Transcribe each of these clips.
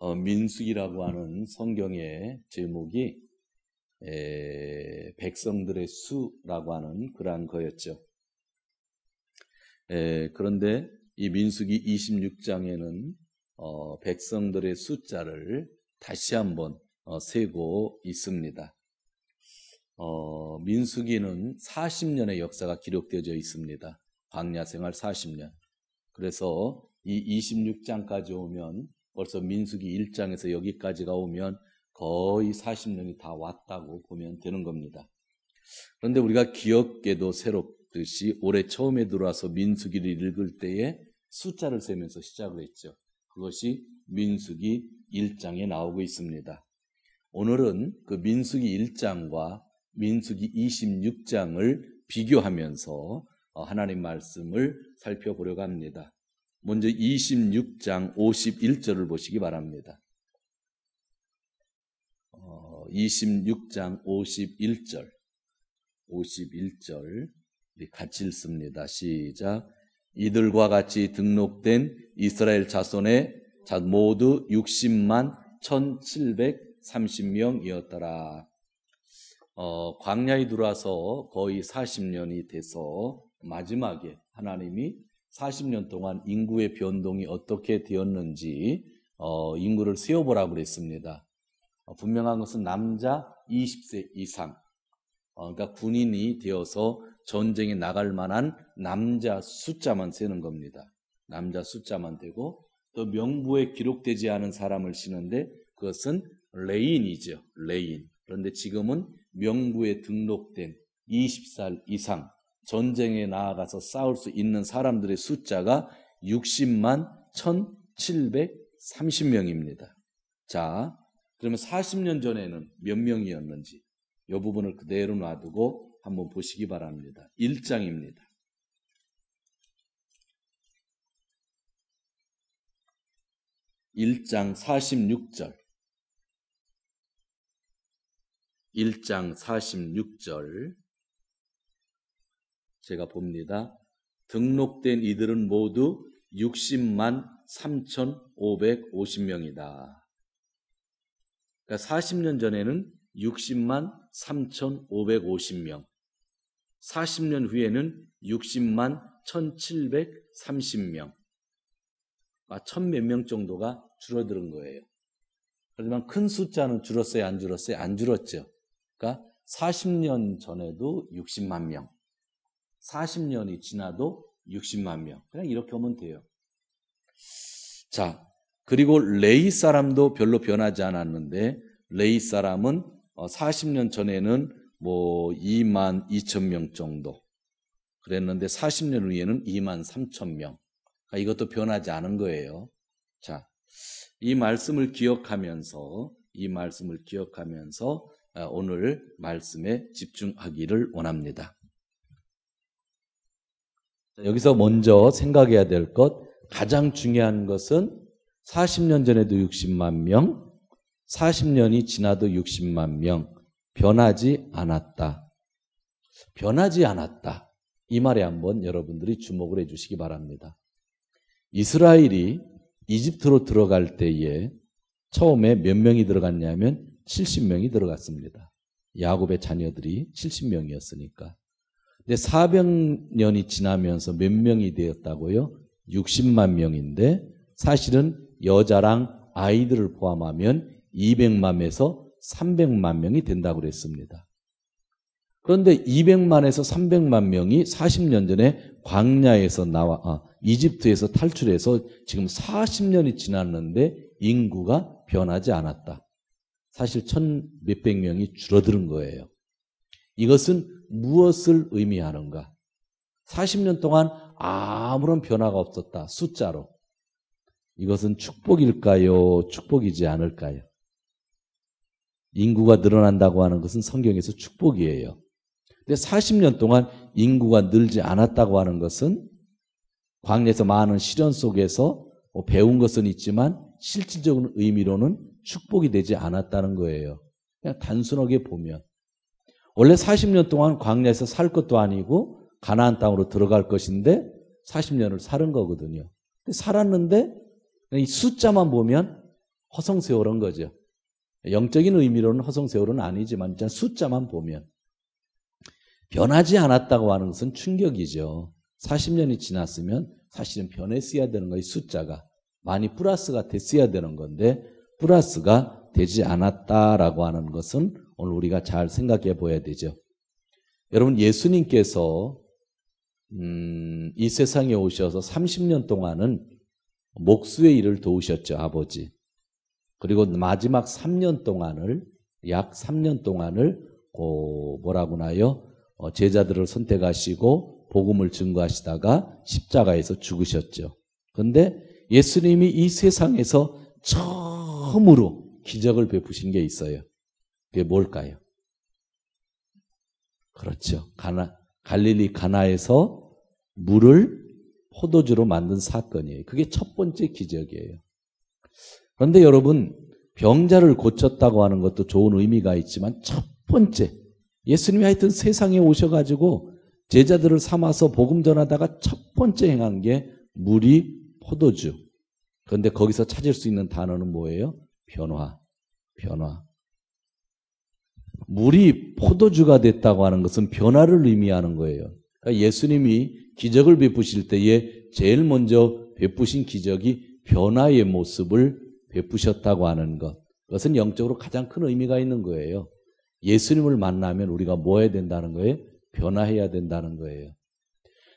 어, 민숙이라고 하는 성경의 제목이 에, 백성들의 수라고 하는 그러한 거였죠. 에, 그런데 이 민숙이 26장에는 어, 백성들의 숫자를 다시 한번 어, 세고 있습니다. 어, 민숙이는 40년의 역사가 기록되어 있습니다. 광야 생활 40년. 그래서 이 26장까지 오면 벌써 민숙이 1장에서 여기까지가 오면 거의 40년이 다 왔다고 보면 되는 겁니다. 그런데 우리가 기억에도 새롭듯이 올해 처음에 들어와서 민숙이를 읽을 때에 숫자를 세면서 시작을 했죠. 그것이 민숙이 1장에 나오고 있습니다. 오늘은 그 민숙이 1장과 민숙이 26장을 비교하면서 하나님 말씀을 살펴보려고 합니다. 먼저 26장 51절을 보시기 바랍니다. 26장 51절, 51절 같이 읽습니다. 시작. 이들과 같이 등록된 이스라엘 자손의 모두 60만 1730명이었더라. 어, 광야에 들어와서 거의 40년이 돼서 마지막에 하나님이 40년 동안 인구의 변동이 어떻게 되었는지 어, 인구를 세어보라고 그랬습니다. 어, 분명한 것은 남자 20세 이상, 어, 그러니까 군인이 되어서 전쟁에 나갈 만한 남자 숫자만 세는 겁니다. 남자 숫자만 되고 또 명부에 기록되지 않은 사람을 쓰는데 그것은 레인이죠. 레인. 그런데 지금은 명부에 등록된 20살 이상 전쟁에 나아가서 싸울 수 있는 사람들의 숫자가 60만 1730명입니다. 자, 그러면 40년 전에는 몇 명이었는지 이 부분을 그대로 놔두고 한번 보시기 바랍니다. 1장입니다. 1장 46절 1장 46절 제가 봅니다. 등록된 이들은 모두 60만 3,550명이다. 그러니까 40년 전에는 60만 3,550명, 40년 후에는 60만 1,730명, 아, 천몇 명 정도가 줄어드는 거예요. 하지만 큰 숫자는 줄었어요, 안 줄었어요? 안 줄었죠. 그러니까 40년 전에도 60만 명, 40년이 지나도 60만 명. 그냥 이렇게 오면 돼요. 자, 그리고 레이 사람도 별로 변하지 않았는데 레이 사람은 40년 어, 전에는 뭐 2만 2천 명 정도 그랬는데 40년 후에는 2만 3천 명. 그러니까 이것도 변하지 않은 거예요. 자, 이 말씀을 기억하면서 이 말씀을 기억하면서 어, 오늘 말씀에 집중하기를 원합니다. 여기서 먼저 생각해야 될 것, 가장 중요한 것은 40년 전에도 60만 명, 40년이 지나도 60만 명, 변하지 않았다. 변하지 않았다. 이 말에 한번 여러분들이 주목을 해 주시기 바랍니다. 이스라엘이 이집트로 들어갈 때에 처음에 몇 명이 들어갔냐면 70명이 들어갔습니다. 야곱의 자녀들이 70명이었으니까. 근데 400년이 지나면서 몇 명이 되었다고요? 60만 명인데 사실은 여자랑 아이들을 포함하면 200만에서 300만 명이 된다고 그랬습니다. 그런데 200만에서 300만 명이 40년 전에 광야에서 나와 아, 이집트에서 탈출해서 지금 40년이 지났는데 인구가 변하지 않았다. 사실 천 몇백 명이 줄어드는 거예요. 이것은 무엇을 의미하는가? 40년 동안 아무런 변화가 없었다. 숫자로. 이것은 축복일까요? 축복이지 않을까요? 인구가 늘어난다고 하는 것은 성경에서 축복이에요. 근데 40년 동안 인구가 늘지 않았다고 하는 것은 광야에서 많은 시련 속에서 뭐 배운 것은 있지만 실질적인 의미로는 축복이 되지 않았다는 거예요. 그냥 단순하게 보면 원래 40년 동안 광야에서 살 것도 아니고 가나안 땅으로 들어갈 것인데 40년을 살은 거거든요. 살았는데 이 숫자만 보면 허송세월한 거죠. 영적인 의미로는 허송세월은 아니지만 일단 숫자만 보면 변하지 않았다고 하는 것은 충격이죠. 40년이 지났으면 사실은 변했어야 되는 거예요. 숫자가 많이 플러스가 됐어야 되는 건데 플러스가 되지 않았다라고 하는 것은 오늘 우리가 잘 생각해 보아야 되죠. 여러분 예수님께서 음, 이 세상에 오셔서 30년 동안은 목수의 일을 도우셨죠, 아버지. 그리고 마지막 3년 동안을 약 3년 동안을 고 뭐라고 나요? 어, 제자들을 선택하시고 복음을 증거하시다가 십자가에서 죽으셨죠. 그런데 예수님이 이 세상에서 처음으로 기적을 베푸신 게 있어요. 그게 뭘까요? 그렇죠. 가나, 갈릴리 가나에서 물을 포도주로 만든 사건이에요. 그게 첫 번째 기적이에요. 그런데 여러분, 병자를 고쳤다고 하는 것도 좋은 의미가 있지만 첫 번째, 예수님이 하여튼 세상에 오셔가지고 제자들을 삼아서 복음 전하다가 첫 번째 행한 게 물이 포도주. 그런데 거기서 찾을 수 있는 단어는 뭐예요? 변화. 변화. 물이 포도주가 됐다고 하는 것은 변화를 의미하는 거예요. 그러니까 예수님이 기적을 베푸실 때에 제일 먼저 베푸신 기적이 변화의 모습을 베푸셨다고 하는 것. 그것은 영적으로 가장 큰 의미가 있는 거예요. 예수님을 만나면 우리가 뭐 해야 된다는 거예요? 변화해야 된다는 거예요.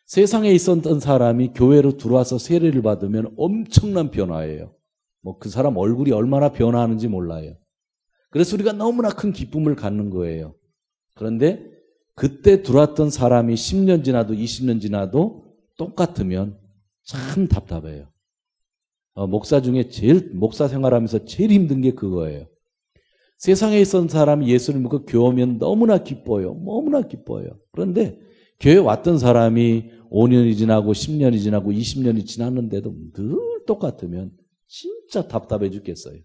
세상에 있었던 사람이 교회로 들어와서 세례를 받으면 엄청난 변화예요. 뭐 그 사람 얼굴이 얼마나 변화하는지 몰라요. 그래서 우리가 너무나 큰 기쁨을 갖는 거예요. 그런데 그때 들어왔던 사람이 10년 지나도 20년 지나도 똑같으면 참 답답해요. 어, 목사 중에 제일 목사 생활하면서 제일 힘든 게 그거예요. 세상에 있던 사람이 예수를 믿고 교회면 너무나 기뻐요. 너무나 기뻐요. 그런데 교회 왔던 사람이 5년이 지나고 10년이 지나고 20년이 지났는데도 늘 똑같으면 진짜 답답해 죽겠어요.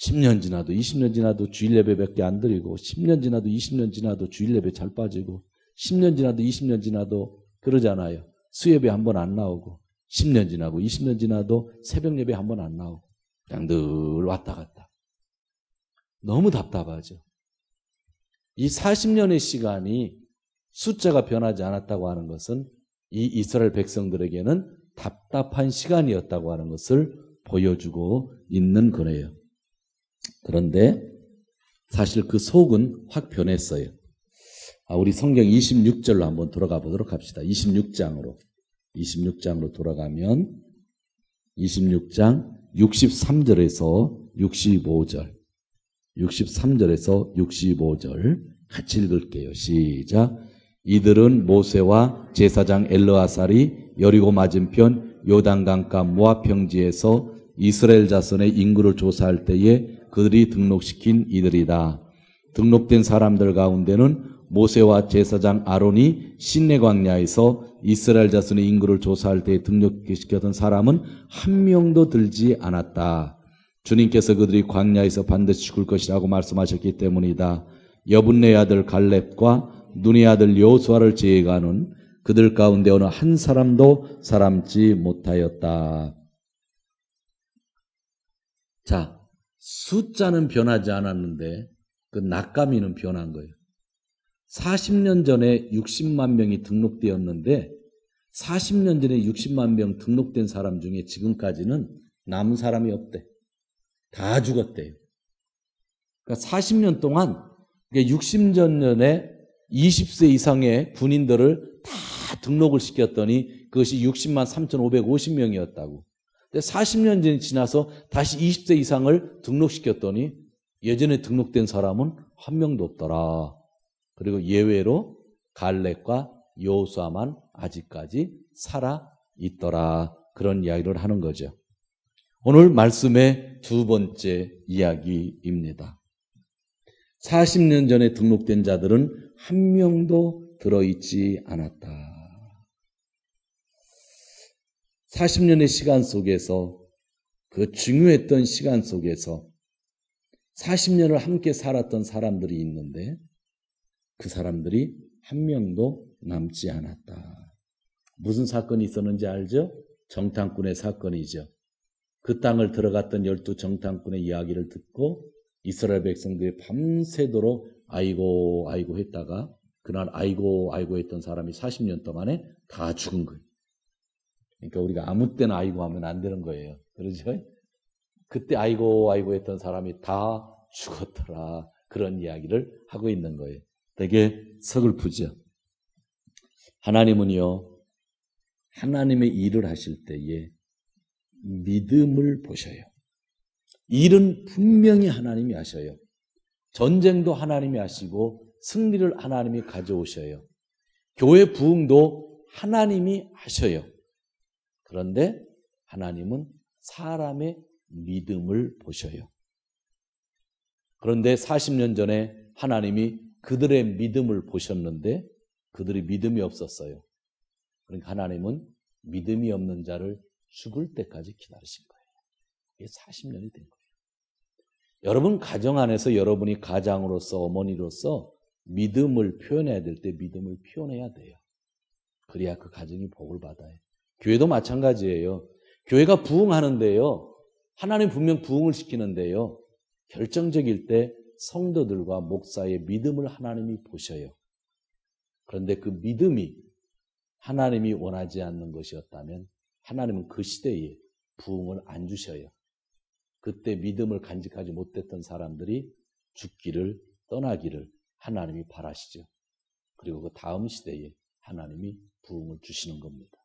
10년 지나도 20년 지나도 주일 예배밖에 안 드리고 10년 지나도 20년 지나도 주일 예배 잘 빠지고 10년 지나도 20년 지나도 그러잖아요. 수예배 한 번 안 나오고 10년 지나고 20년 지나도 새벽 예배 한 번 안 나오고 그냥 늘 왔다 갔다. 너무 답답하죠. 이 40년의 시간이 숫자가 변하지 않았다고 하는 것은 이 이스라엘 백성들에게는 답답한 시간이었다고 하는 것을 보여주고 있는 거네요. 그런데 사실 그 속은 확 변했어요. 아, 우리 성경 26절로 한번 돌아가 보도록 합시다. 26장으로. 26장으로 돌아가면 26장 63절에서 65절. 63절에서 65절 같이 읽을게요. 시작. 이들은 모세와 제사장 엘르아살이 여리고 맞은편 요단강가 모압 평지에서 이스라엘 자손의 인구를 조사할 때에 그들이 등록시킨 이들이다. 등록된 사람들 가운데는 모세와 제사장 아론이 신내 광야에서 이스라엘 자손의 인구를 조사할 때 등록시켰던 사람은 한 명도 들지 않았다. 주님께서 그들이 광야에서 반드시 죽을 것이라고 말씀하셨기 때문이다. 여분네 아들 갈렙과 눈의 아들 요수아를 제외가는 그들 가운데 어느 한 사람도 살아지 못하였다. 자, 숫자는 변하지 않았는데 그 낯가미는 변한 거예요. 40년 전에 60만 명이 등록되었는데 40년 전에 60만 명 등록된 사람 중에 지금까지는 남은 사람이 없대. 다 죽었대요. 그러니까 40년 동안 60년 전에 20세 이상의 군인들을 다 등록을 시켰더니 그것이 60만 3,550명이었다고. 근데 40년 지나서 다시 20세 이상을 등록시켰더니 예전에 등록된 사람은 한 명도 없더라. 그리고 예외로 갈렙과 여호수아만 아직까지 살아 있더라. 그런 이야기를 하는 거죠. 오늘 말씀의 두 번째 이야기입니다. 40년 전에 등록된 자들은 한 명도 들어있지 않았다. 40년의 시간 속에서 그 중요했던 시간 속에서 40년을 함께 살았던 사람들이 있는데 그 사람들이 한 명도 남지 않았다. 무슨 사건이 있었는지 알죠? 정탐꾼의 사건이죠. 그 땅을 들어갔던 열두 정탐꾼의 이야기를 듣고 이스라엘 백성들이 밤새도록 아이고 아이고 했다가 그날 아이고 아이고 했던 사람이 40년 동안에 다 죽은 거예요. 그러니까 우리가 아무 때나 아이고 하면 안 되는 거예요. 그러죠? 그때 아이고 아이고 했던 사람이 다 죽었더라. 그런 이야기를 하고 있는 거예요. 되게 서글프죠. 하나님은요, 하나님의 일을 하실 때에 믿음을 보셔요. 일은 분명히 하나님이 하셔요. 전쟁도 하나님이 하시고 승리를 하나님이 가져오셔요. 교회 부흥도 하나님이 하셔요. 그런데 하나님은 사람의 믿음을 보셔요. 그런데 40년 전에 하나님이 그들의 믿음을 보셨는데 그들이 믿음이 없었어요. 그러니까 하나님은 믿음이 없는 자를 죽을 때까지 기다리신 거예요. 이게 40년이 된 거예요. 여러분 가정 안에서 여러분이 가장으로서 어머니로서 믿음을 표현해야 될 때 믿음을 표현해야 돼요. 그래야 그 가정이 복을 받아요. 교회도 마찬가지예요. 교회가 부흥하는데요. 하나님 분명 부흥을 시키는데요. 결정적일 때 성도들과 목사의 믿음을 하나님이 보셔요. 그런데 그 믿음이 하나님이 원하지 않는 것이었다면 하나님은 그 시대에 부흥을 안 주셔요. 그때 믿음을 간직하지 못했던 사람들이 죽기를 떠나기를 하나님이 바라시죠. 그리고 그 다음 시대에 하나님이 부흥을 주시는 겁니다.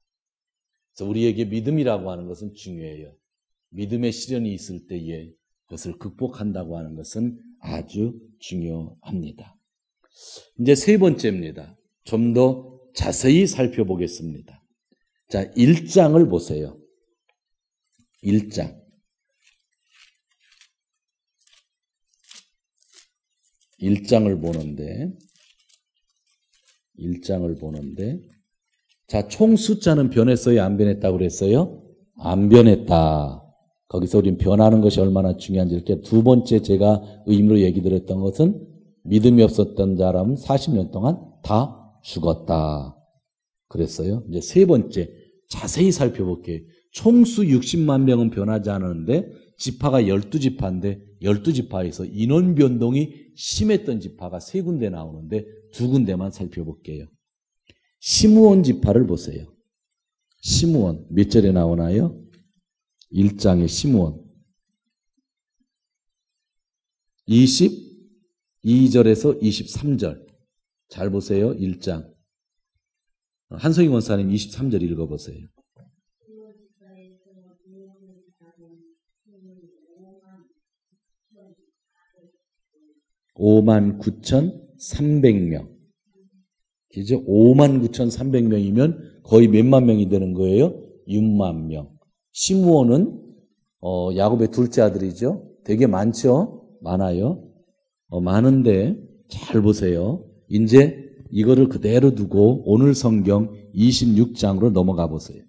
그래서 우리에게 믿음이라고 하는 것은 중요해요. 믿음의 시련이 있을 때에 그것을 극복한다고 하는 것은 아주 중요합니다. 이제 세 번째입니다. 좀 더 자세히 살펴보겠습니다. 자, 1장을 보세요. 1장. 1장을 보는데, 1장을 보는데, 자, 총 숫자는 변했어요? 안 변했다고 그랬어요? 안 변했다. 거기서 우리는 변하는 것이 얼마나 중요한지 이렇게 두 번째 제가 의미로 얘기 드렸던 것은 믿음이 없었던 사람은 40년 동안 다 죽었다. 그랬어요. 이제 세 번째 자세히 살펴볼게요. 총수 60만 명은 변하지 않았는데 지파가 12지파인데 12지파에서 인원 변동이 심했던 지파가 세 군데 나오는데 두 군데만 살펴볼게요. 시무원 지파를 보세요. 시무원 몇 절에 나오나요? 1장의 시무원 22절에서 23절 잘 보세요. 1장 한성희 원사님 23절 읽어보세요. 5만 9,300명. 그죠? 5만 9,300명이면 거의 몇만 명이 되는 거예요? 6만 명. 시므온은 어, 야곱의 둘째 아들이죠. 되게 많죠? 많아요. 어, 많은데 잘 보세요. 이제 이거를 그대로 두고 오늘 성경 26장으로 넘어가 보세요.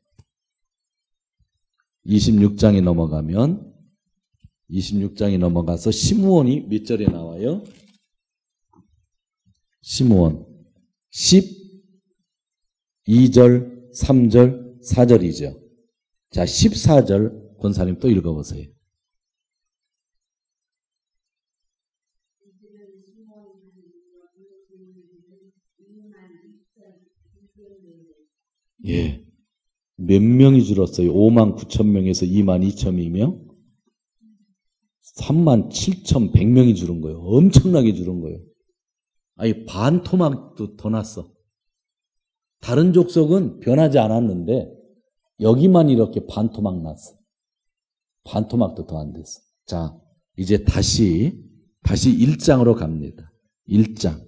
26장에 넘어가면 26장에 넘어가서 시므온이 몇 절에 나와요? 시므온 12절, 3절, 4절이죠. 자, 14절 권사님 또 읽어보세요. 예. 몇 명이 줄었어요? 5만 9천 명에서 2만 2천 명? 3만 7천 100명이 줄은 거예요. 엄청나게 줄은 거예요. 아니, 반 토막도 더 났어. 다른 족속은 변하지 않았는데, 여기만 이렇게 반 토막 났어. 반 토막도 더 안 됐어. 자, 이제 다시, 다시 1장으로 갑니다. 1장.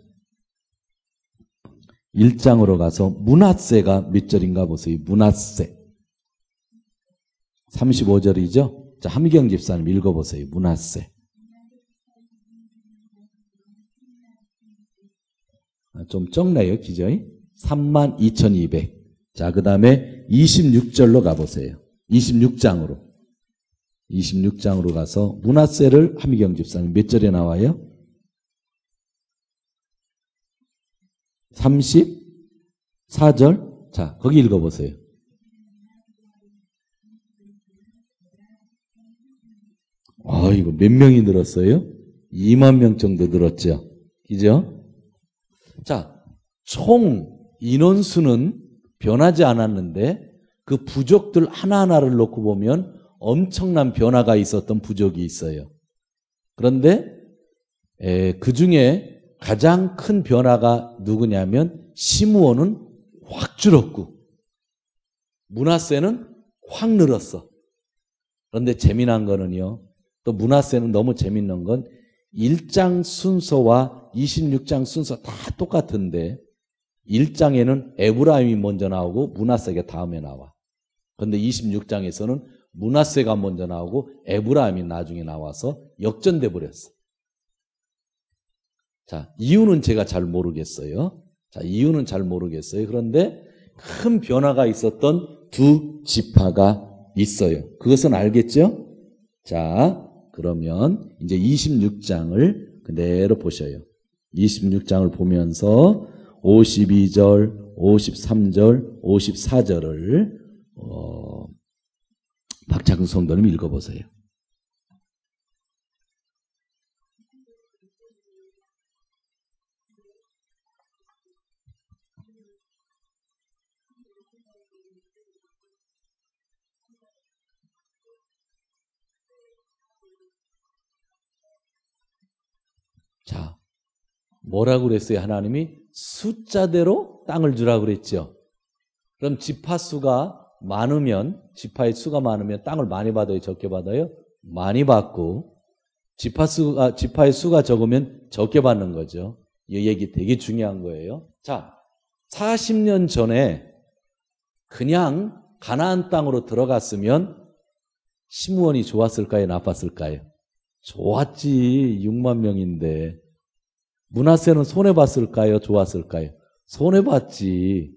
1장으로 가서 문하세가 몇 절인가 보세요. 문하세. 35절이죠? 자, 함경 집사님 읽어보세요. 문하세. 좀 적네요, 기저이. 32,200. 자, 그 다음에 26절로 가보세요. 26장으로. 26장으로 가서 문화세를 함경 집사님 몇 절에 나와요? 34절? 자, 거기 읽어보세요. 아, 이거 몇 명이 늘었어요? 2만 명 정도 늘었죠. 그죠? 자, 총 인원수는 변하지 않았는데 그 부족들 하나하나를 놓고 보면 엄청난 변화가 있었던 부족이 있어요. 그런데 그 중에 가장 큰 변화가 누구냐면 시무원은 확 줄었고 문하세는 확 늘었어. 그런데 재미난 거는요. 또 문하세는 너무 재밌는 건 1장 순서와 26장 순서 다 똑같은데 1장에는 에브라임이 먼저 나오고 문하세가 다음에 나와. 그런데 26장에서는 문하세가 먼저 나오고 에브라임이 나중에 나와서 역전돼 버렸어. 자, 이유는 제가 잘 모르겠어요. 자, 이유는 잘 모르겠어요. 그런데 큰 변화가 있었던 두 지파가 있어요. 그것은 알겠죠? 자, 그러면 이제 26장을 그대로 보셔요. 26장을 보면서 52절, 53절, 54절을 어, 박창근 성도님 읽어보세요. 자, 뭐라고 그랬어요? 하나님이 숫자대로 땅을 주라 그랬죠. 그럼 지파 수가 많으면 지파의 수가 많으면 땅을 많이 받아요, 적게 받아요? 많이 받고 지파 수가 지파의 수가 적으면 적게 받는 거죠. 이 얘기 되게 중요한 거예요. 자, 40년 전에 그냥 가나안 땅으로 들어갔으면 심무원이 좋았을까요, 나빴을까요? 좋았지. 6만 명인데. 문하세는 손해봤을까요? 좋았을까요? 손해봤지.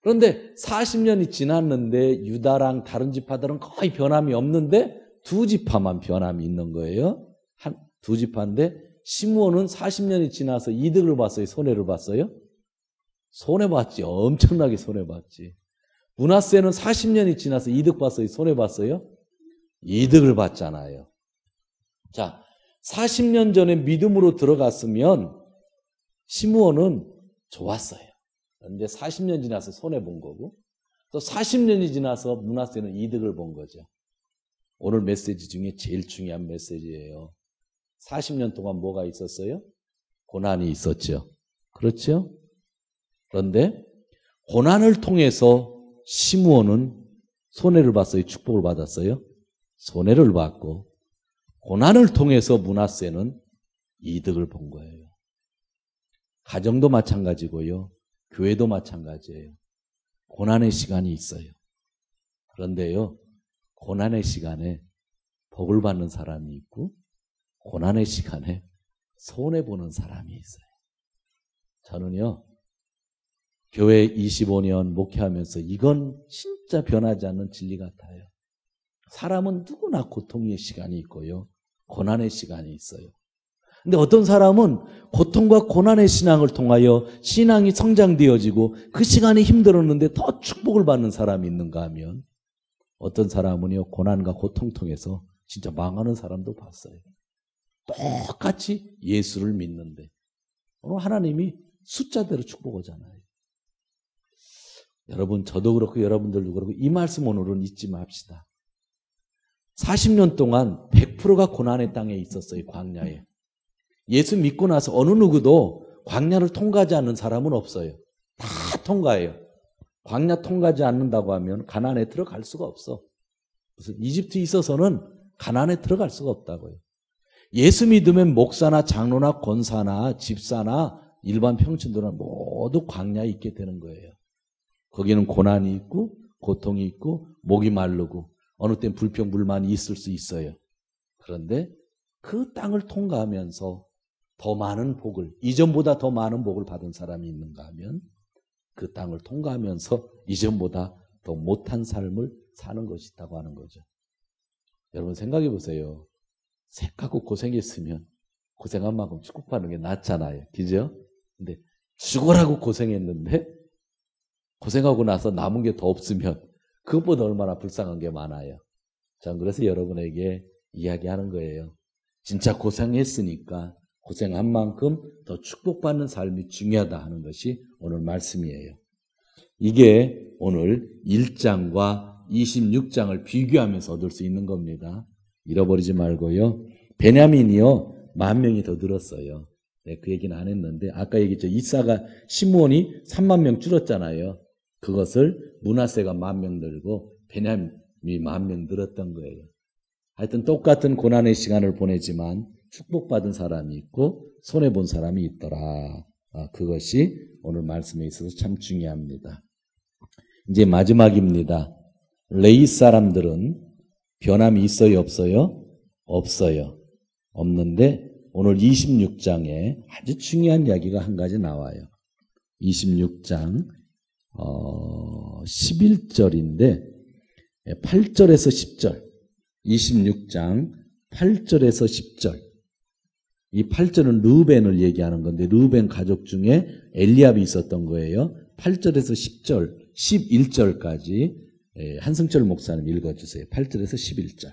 그런데 40년이 지났는데 유다랑 다른 지파들은 거의 변함이 없는데 두 지파만 변함이 있는 거예요. 한, 두 지파인데 시므온은 40년이 지나서 이득을 봤어요? 손해를 봤어요? 손해봤지. 엄청나게 손해봤지. 문하세는 40년이 지나서 이득 봤어요? 손해봤어요? 이득을 봤잖아요. 자, 40년 전에 믿음으로 들어갔으면 시므온은 좋았어요. 그런데 40년 지나서 손해 본 거고 또 40년이 지나서 문하세는 이득을 본 거죠. 오늘 메시지 중에 제일 중요한 메시지예요. 40년 동안 뭐가 있었어요? 고난이 있었죠. 그렇죠? 그런데 고난을 통해서 시므온은 손해를 봤어요. 축복을 받았어요. 손해를 받고 고난을 통해서 문하세는 이득을 본 거예요. 가정도 마찬가지고요. 교회도 마찬가지예요. 고난의 시간이 있어요. 그런데요, 고난의 시간에 복을 받는 사람이 있고, 고난의 시간에 손해 보는 사람이 있어요. 저는요, 교회 25년 목회하면서 이건 진짜 변하지 않는 진리 같아요. 사람은 누구나 고통의 시간이 있고요. 고난의 시간이 있어요. 근데 어떤 사람은 고통과 고난의 신앙을 통하여 신앙이 성장되어지고 그 시간이 힘들었는데 더 축복을 받는 사람이 있는가 하면 어떤 사람은요, 고난과 고통 통해서 진짜 망하는 사람도 봤어요. 똑같이 예수를 믿는데. 오늘 하나님이 숫자대로 축복하잖아요. 여러분, 저도 그렇고 여러분들도 그렇고 이 말씀 오늘은 잊지 맙시다. 40년 동안 100%가 고난의 땅에 있었어요, 광야에. 예수 믿고 나서 어느 누구도 광야를 통과하지 않는 사람은 없어요. 다 통과해요. 광야 통과하지 않는다고 하면 가난에 들어갈 수가 없어. 무슨 이집트에 있어서는 가난에 들어갈 수가 없다고요. 예수 믿으면 목사나 장로나 권사나 집사나 일반 평신도나 모두 광야에 있게 되는 거예요. 거기는 고난이 있고 고통이 있고 목이 마르고 어느 땐 불평, 불만이 있을 수 있어요. 그런데 그 땅을 통과하면서 더 많은 복을, 이전보다 더 많은 복을 받은 사람이 있는가 하면 그 땅을 통과하면서 이전보다 더 못한 삶을 사는 것이 있다고 하는 거죠. 여러분 생각해 보세요. 색하고 고생했으면 고생한 만큼 축복받는 게 낫잖아요. 그죠? 근데 죽어라고 고생했는데 고생하고 나서 남은 게 더 없으면 그것보다 얼마나 불쌍한 게 많아요. 자, 그래서 여러분에게 이야기하는 거예요. 진짜 고생했으니까 고생한 만큼 더 축복받는 삶이 중요하다 하는 것이 오늘 말씀이에요. 이게 오늘 1장과 26장을 비교하면서 얻을 수 있는 겁니다. 잃어버리지 말고요. 베냐민이요. 만 명이 더 늘었어요. 네, 그 얘기는 안 했는데 아까 얘기했죠. 이사가 시므온이 3만 명 줄었잖아요. 그것을 문하세가 만 명 늘고 베냐민이 만 명 늘었던 거예요. 하여튼 똑같은 고난의 시간을 보내지만 축복받은 사람이 있고 손해 본 사람이 있더라. 아, 그것이 오늘 말씀에 있어서 참 중요합니다. 이제 마지막입니다. 레이 사람들은 변함이 있어요, 없어요? 없어요. 없는데 오늘 26장에 아주 중요한 이야기가 한 가지 나와요. 26장 어, 11절인데 8절에서 10절 26장 8절에서 10절 이 8절은 루벤을 얘기하는 건데 루벤 가족 중에 엘리압이 있었던 거예요. 8절에서 10절 11절까지 예, 한승철 목사님 읽어주세요. 8절에서 11절.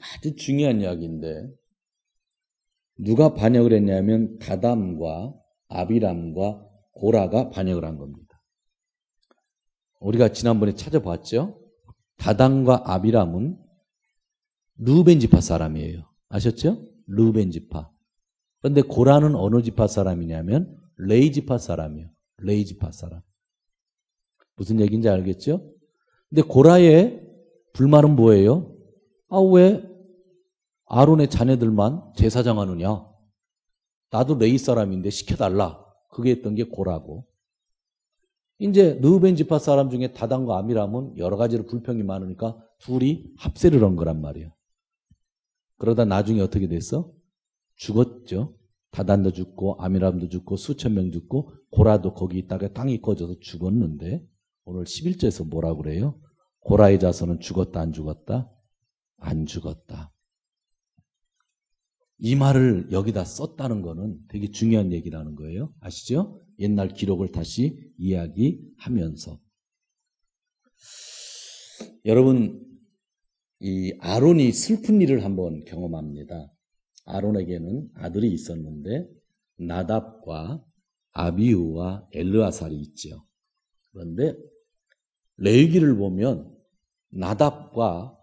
아주 중요한 이야기인데 누가 반역을 했냐면 다담과 아비람과 고라가 반역을 한 겁니다. 우리가 지난번에 찾아봤죠? 다담과 아비람은 루벤 지파 사람이에요. 아셨죠? 루벤 지파. 그런데 고라는 어느 지파 사람이냐면 레이 지파 사람이에요. 레이 지파 사람. 무슨 얘기인지 알겠죠? 근데 고라의 불만은 뭐예요? 아, 왜 아론의 자녀들만 제사장 하느냐? 나도 레이 사람인데 시켜달라. 그게 했던 게 고라고. 이제 느벤 지파 사람 중에 다단과 아미람은 여러 가지로 불평이 많으니까 둘이 합세를 한 거란 말이에요. 그러다 나중에 어떻게 됐어? 죽었죠. 다단도 죽고 아미람도 죽고 수천 명 죽고 고라도 거기 있다가 땅이 꺼져서 죽었는데 오늘 11절에서 뭐라 그래요? 고라의 자손은 죽었다 안 죽었다? 안 죽었다. 이 말을 여기다 썼다는 거는 되게 중요한 얘기라는 거예요. 아시죠? 옛날 기록을 다시 이야기하면서. 여러분, 이 아론이 슬픈 일을 한번 경험합니다. 아론에게는 아들이 있었는데 나답과 아비우와 엘르아살이 있죠. 그런데 레위기를 보면 나답과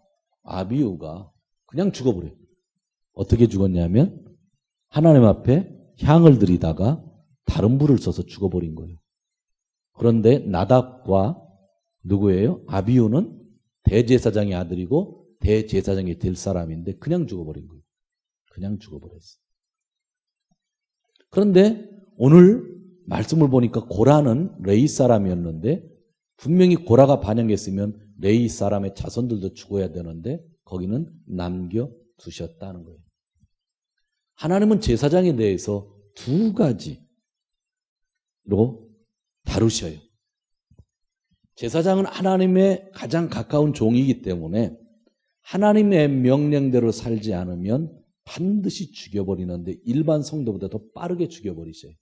아비우가 그냥 죽어버려요. 어떻게 죽었냐면 하나님 앞에 향을 들이다가 다른 불을 써서 죽어버린 거예요. 그런데 나답과 누구예요? 아비우는 대제사장의 아들이고 대제사장이 될 사람인데 그냥 죽어버린 거예요. 그냥 죽어버렸어요. 그런데 오늘 말씀을 보니까 고라는 레이 사람이었는데 분명히 고라가 반영했으면 레이 사람의 자손들도 죽어야 되는데 거기는 남겨 두셨다는 거예요. 하나님은 제사장에 대해서 두 가지로 다루셔요. 제사장은 하나님의 가장 가까운 종이기 때문에 하나님의 명령대로 살지 않으면 반드시 죽여버리는데 일반 성도보다 더 빠르게 죽여버리셔요.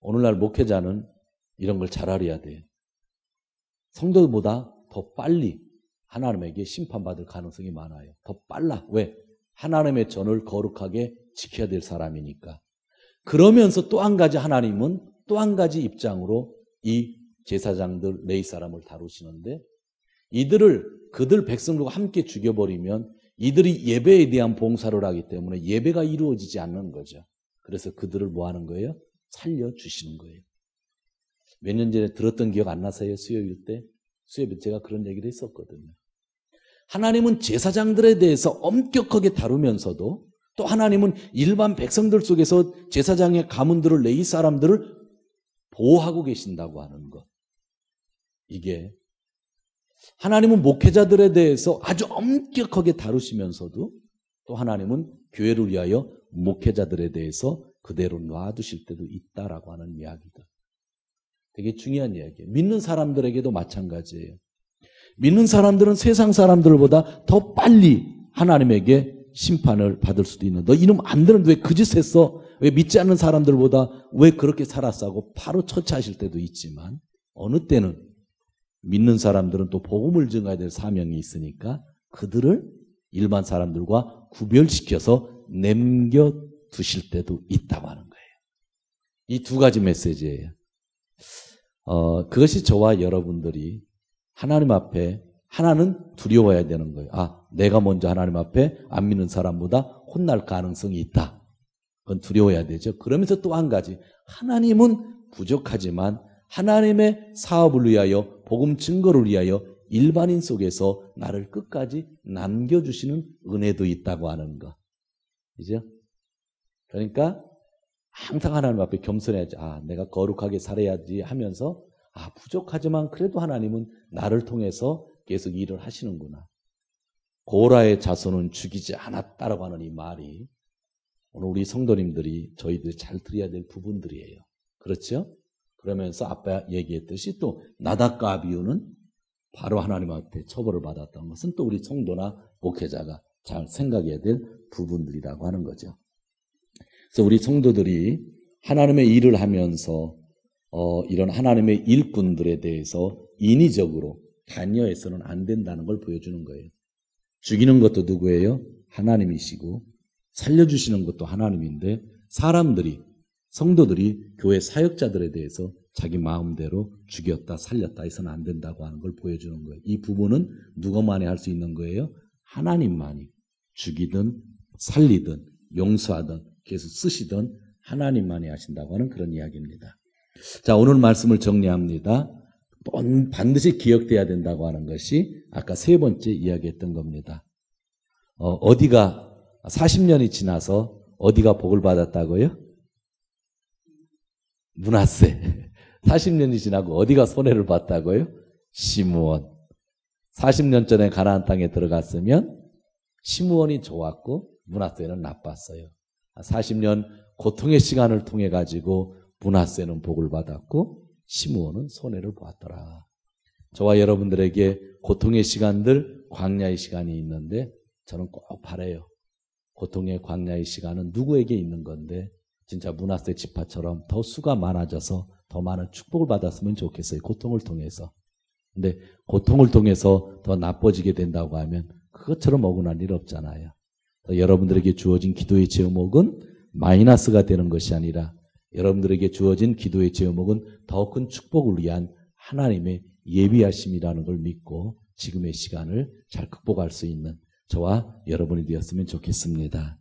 오늘날 목회자는 이런 걸 잘 알아야 돼요. 성도보다 더 빨리 하나님에게 심판받을 가능성이 많아요. 더 빨라. 왜? 하나님의 전을 거룩하게 지켜야 될 사람이니까. 그러면서 또 한 가지 하나님은 또 한 가지 입장으로 이 제사장들, 레이 사람을 다루시는데 이들을 그들 백성들과 함께 죽여버리면 이들이 예배에 대한 봉사를 하기 때문에 예배가 이루어지지 않는 거죠. 그래서 그들을 뭐 하는 거예요? 살려주시는 거예요. 몇 년 전에 들었던 기억 안 나세요? 수요일 때? 수요일 제가 그런 얘기를 했었거든요. 하나님은 제사장들에 대해서 엄격하게 다루면서도 또 하나님은 일반 백성들 속에서 제사장의 가문들을 레이 사람들을 보호하고 계신다고 하는 것. 이게 하나님은 목회자들에 대해서 아주 엄격하게 다루시면서도 또 하나님은 교회를 위하여 목회자들에 대해서 그대로 놔두실 때도 있다라고 하는 이야기다. 되게 중요한 이야기예요. 믿는 사람들에게도 마찬가지예요. 믿는 사람들은 세상 사람들보다 더 빨리 하나님에게 심판을 받을 수도 있는. 너 이놈 안 되는데 왜 그짓 했어? 왜 믿지 않는 사람들보다 왜 그렇게 살았어? 하고 바로 처치하실 때도 있지만 어느 때는 믿는 사람들은 또 복음을 증가해야 될 사명이 있으니까 그들을 일반 사람들과 구별시켜서 남겨두실 때도 있다고 하는 거예요. 이 두 가지 메시지예요. 어, 그것이 저와 여러분들이 하나님 앞에 하나는 두려워야 되는 거예요. 아, 내가 먼저 하나님 앞에 안 믿는 사람보다 혼날 가능성이 있다. 그건 두려워야 되죠. 그러면서 또 한 가지. 하나님은 부족하지만 하나님의 사업을 위하여 복음 증거를 위하여 일반인 속에서 나를 끝까지 남겨주시는 은혜도 있다고 하는 거. 그죠? 그러니까 항상 하나님 앞에 겸손해야지. 아, 내가 거룩하게 살아야지 하면서 아, 부족하지만 그래도 하나님은 나를 통해서 계속 일을 하시는구나. 고라의 자손은 죽이지 않았다라고 하는 이 말이 오늘 우리 성도님들이 저희들이 잘 들어야 될 부분들이에요. 그렇죠? 그러면서 아빠 얘기했듯이 또 나닷과 아비우는 바로 하나님 앞에 처벌을 받았던 것은 또 우리 성도나 목회자가 잘 생각해야 될 부분들이라고 하는 거죠. 그래서 우리 성도들이 하나님의 일을 하면서 어, 이런 하나님의 일꾼들에 대해서 인위적으로 관여해서는 안 된다는 걸 보여주는 거예요. 죽이는 것도 누구예요? 하나님이시고 살려주시는 것도 하나님인데 사람들이 성도들이 교회 사역자들에 대해서 자기 마음대로 죽였다 살렸다 해서는 안 된다고 하는 걸 보여주는 거예요. 이 부분은 누가만이 할 수 있는 거예요? 하나님만이 죽이든 살리든 용서하든 계속 쓰시든 하나님만이 하신다고 하는 그런 이야기입니다. 자, 오늘 말씀을 정리합니다. 반드시 기억돼야 된다고 하는 것이 아까 세 번째 이야기했던 겁니다. 어, 디가 40년이 지나서 어디가 복을 받았다고요? 문화세. 40년이 지나고 어디가 손해를 봤다고요? 시무원. 40년 전에 가나안 땅에 들어갔으면 시무원이 좋았고 문화세는 나빴어요. 40년 고통의 시간을 통해 가지고 문화세는 복을 받았고 시무원은 손해를 보았더라. 저와 여러분들에게 고통의 시간들, 광야의 시간이 있는데 저는 꼭 바래요. 고통의 광야의 시간은 누구에게 있는 건데 진짜 문화세 지파처럼 더 수가 많아져서 더 많은 축복을 받았으면 좋겠어요. 고통을 통해서. 근데 고통을 통해서 더 나빠지게 된다고 하면 그것처럼 억울한 일 없잖아요. 여러분들에게 주어진 기도의 제목은 마이너스가 되는 것이 아니라 여러분들에게 주어진 기도의 제목은 더 큰 축복을 위한 하나님의 예비하심이라는 걸 믿고 지금의 시간을 잘 극복할 수 있는 저와 여러분이 되었으면 좋겠습니다.